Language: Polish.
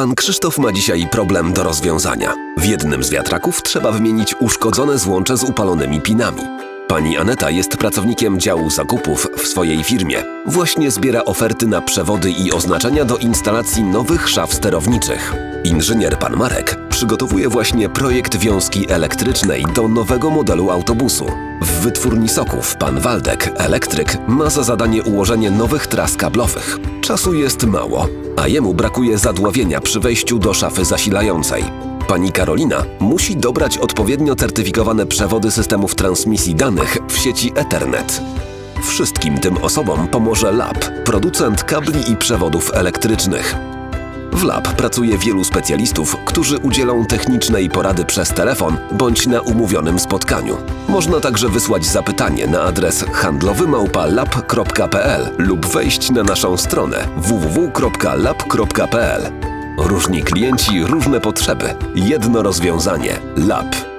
Pan Krzysztof ma dzisiaj problem do rozwiązania. W jednym z wiatraków trzeba wymienić uszkodzone złącze z upalonymi pinami. Pani Aneta jest pracownikiem działu zakupów w swojej firmie. Właśnie zbiera oferty na przewody i oznaczenia do instalacji nowych szaf sterowniczych. Inżynier pan Marek przygotowuje właśnie projekt wiązki elektrycznej do nowego modelu autobusu. W wytwórni soków pan Waldek, elektryk, ma za zadanie ułożenie nowych tras kablowych. Czasu jest mało, a jemu brakuje zadławienia przy wejściu do szafy zasilającej. Pani Karolina musi dobrać odpowiednio certyfikowane przewody systemów transmisji danych w sieci Ethernet. Wszystkim tym osobom pomoże Lab, producent kabli i przewodów elektrycznych. W Lab pracuje wielu specjalistów, którzy udzielą technicznej porady przez telefon bądź na umówionym spotkaniu. Można także wysłać zapytanie na adres handlowymałpa.lab.pl lub wejść na naszą stronę www.lab.pl. Różni klienci, różne potrzeby. Jedno rozwiązanie. Lab.